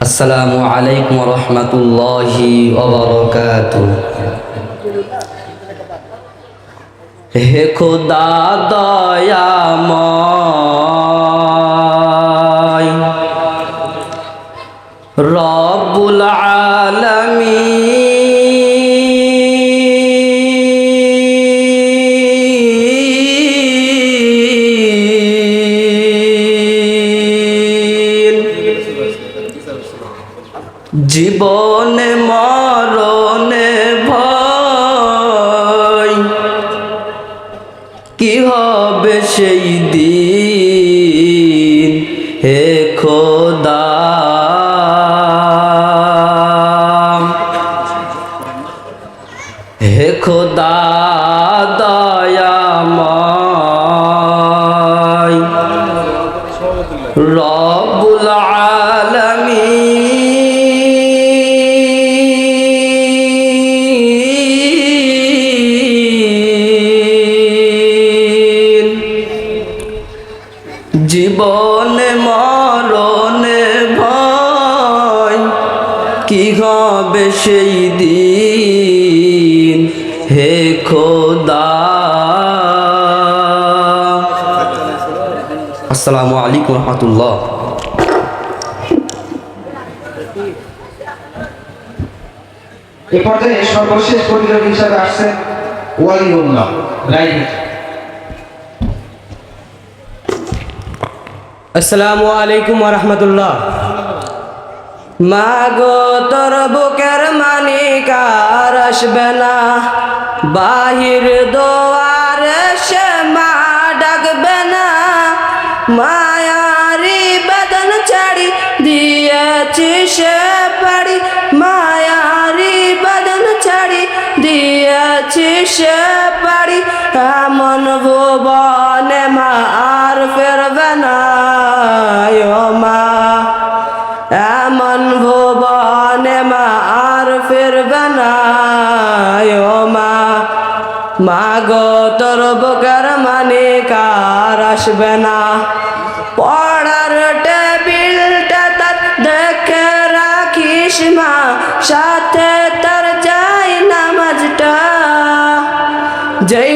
আসসালামু আলাইকুম রহমতুল্লাহি হে খোদা দয়াময়। রব্বুল আলামিন জীবনে মরণে ভয়। কি হবে সেই দিন? কি হবে সেই দিন? হে খোদা। আসসালামু আলাইকুম রহমতুল্লাহ। এ পর্যায়ে সর্বশেষ প্রতিযোগী হিসাবে আসছেন ওয়ালিউল্লাহ রাইট। আসসালামু আলাইকুম রহমতুল্লাহ। মাগো, তোর বুকের মানিক আর আসবে না। বাহির দোয়ারে সে মা ডাকবে না। মায়ারি বদন ছাড়ি, দিয়েছি সে পাড়ি। মায়ারি বদন ছাড়ি, দিয়েছি সে পাড়ি। এমন ভুবনে ফিরবে না মা মা। গো তোর বোকার মানে কার আসবে না? পড়ার টেবিলটা দেখে রাখিস মা, সাথে তার যাই নামাজটা। যেই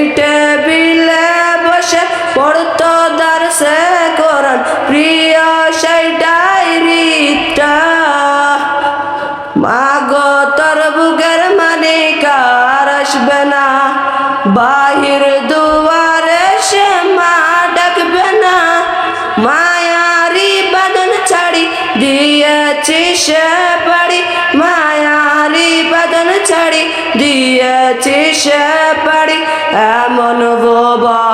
তোর বুকের মানে কার আসবে না? বাহির দুয়ারে সে মা ডাকবে না। মায়ারি বদন ছাড়ি, দিয়েছি সে বাড়ি মায়ারি বদন ছাড়ি, দিয়েছি সে বাড়ি এমন ভুবনে